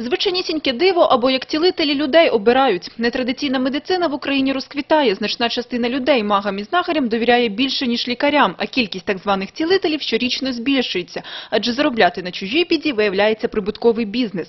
Звичайнісіньке диво або як цілителі людей обирають. Нетрадиційна медицина в Україні розквітає. Значна частина людей магам і знахарям довіряє більше, ніж лікарям, а кількість так званих цілителів щорічно збільшується. Адже заробляти на чужій біді виявляється прибутковий бізнес.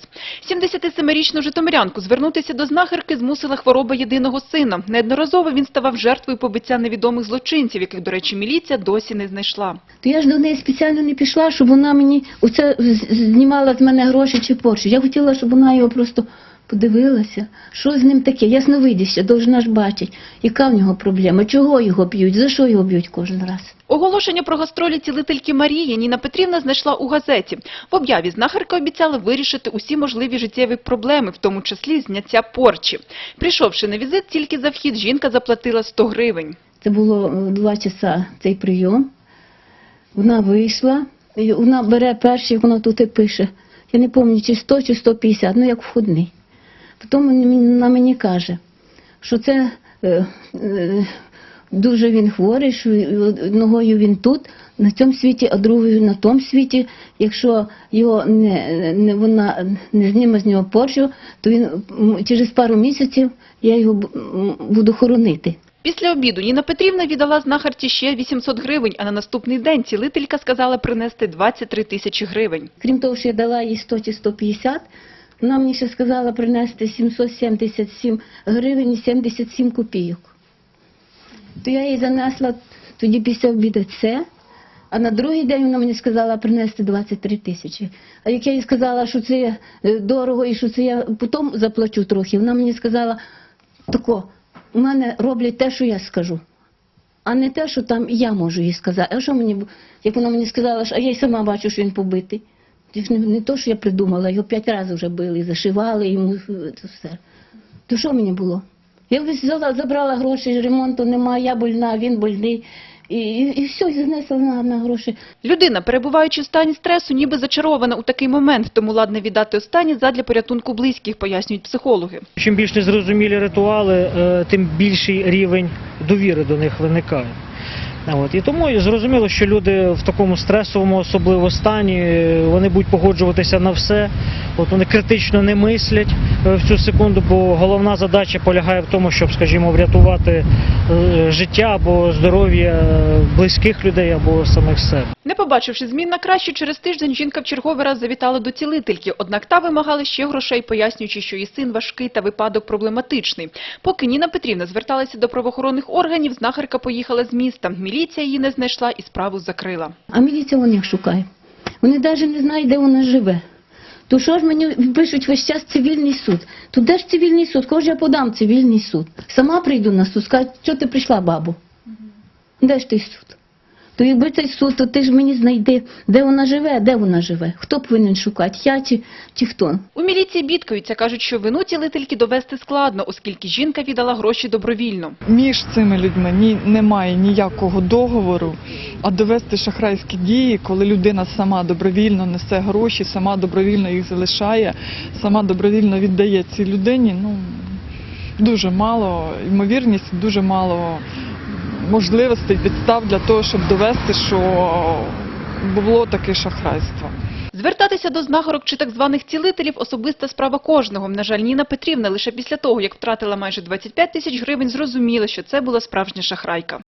77-річну житомирянку звернутися до знахарки змусила хвороба єдиного сина. Неодноразово він ставав жертвою побиття невідомих злочинців, яких, до речі, міліція досі не знайшла. То я ж до неї спеціально не пішла, щоб вона мені оце знімала з мене гроші чи порчу. Я хотіла, щоб вона його просто подивилася, що з ним таке. Ясновидяще, должна ж бачить, яка в нього проблема, чого його б'ють, за що його б'ють кожен раз. Оголошення про гастролі цілительки Марії Ніна Петрівна знайшла у газеті. В об'яві знахарка обіцяла вирішити усі можливі життєві проблеми, в тому числі зняття порчі. Прийшовши на візит тільки за вхід, жінка заплатила 100 гривень. Це було е, два часа цей прийом. Вона вийшла, вона бере перший, вона тут і пише. Я не пам'ятаю, чи 100, чи 150, ну як входний. Потім вона мені каже, що це е, е, дуже він хворий, що ногою він тут, на цьому світі, а другою на тому світі. Якщо його не, не, вона не зніме з нього порчу, то він через пару місяців я його буду хоронити. Після обіду Ніна Петрівна віддала знахарці ще 800 гривень, а на наступний день цілителька сказала принести 23 тисячі гривень. Крім того, що я дала їй 100 чи 150, вона мені ще сказала принести 777 гривень і 77 копійок. То я їй занесла тоді після обіду це, а на другий день вона мені сказала принести 23 тисячі. А як я їй сказала, що це е, дорого і що це я потім заплачу трохи, вона мені сказала, тако, у мене роблять те, що я скажу. А не те, що там я можу їй сказати. А що мені, як вона мені сказала, що, а я й сама бачу, що він побитий. Не, не то, що я придумала, його п'ять разів вже били, зашивали йому це все. То що мені було? Я взяла, забрала гроші, ремонту немає, я больна, він больний. І, і, і все, знесла на, на гроші. Людина, перебуваючи в стані стресу, ніби зачарована у такий момент, тому ладна віддати останні задля порятунку близьких, пояснюють психологи. Чим більш незрозумілі ритуали, е, тим більший рівень довіри до них виникає. От. І тому зрозуміло, що люди в такому стресовому, особливо стані, вони будуть погоджуватися на все. От вони критично не мислять е, в цю секунду, бо головна задача полягає в тому, щоб, скажімо, врятувати е, життя або здоров'я близьких людей або самих себе. Не побачивши змін на краще, через тиждень жінка в черговий раз завітала до цілительки. Однак та вимагала ще грошей, пояснюючи, що її син важкий та випадок проблематичний. Поки Ніна Петрівна зверталася до правоохоронних органів, знахарка поїхала з міста. Міліція її не знайшла і справу закрила. А міліція вони шукає. Вони навіть не знають, де вона живе. То що ж мені пишуть весь час цивільний суд? То де ж цивільний суд? Кого ж я подам цивільний суд? Сама прийду на суд, скажуть, що ти прийшла, бабу? Де ж той суд? То якби цей суд, то ти ж мені знайди, де вона живе, де вона живе. Хто повинен шукати? Я чи, чи хто? У міліції бідкаються, кажуть, що вину цілительки довести складно, оскільки жінка віддала гроші добровільно. між цими людьми ні, немає ніякого договору, а довести шахрайські дії, коли людина сама добровільно несе гроші, сама добровільно їх залишає, сама добровільно віддає цій людині, ну дуже мало, ймовірність, дуже мало можливостей, підстав для того, щоб довести, що було таке шахрайство. Звертатися до знахарок чи так званих цілителів – особиста справа кожного. На жаль, Ніна Петрівна лише після того, як втратила майже 25 тисяч гривень, зрозуміла, що це була справжня шахрайка.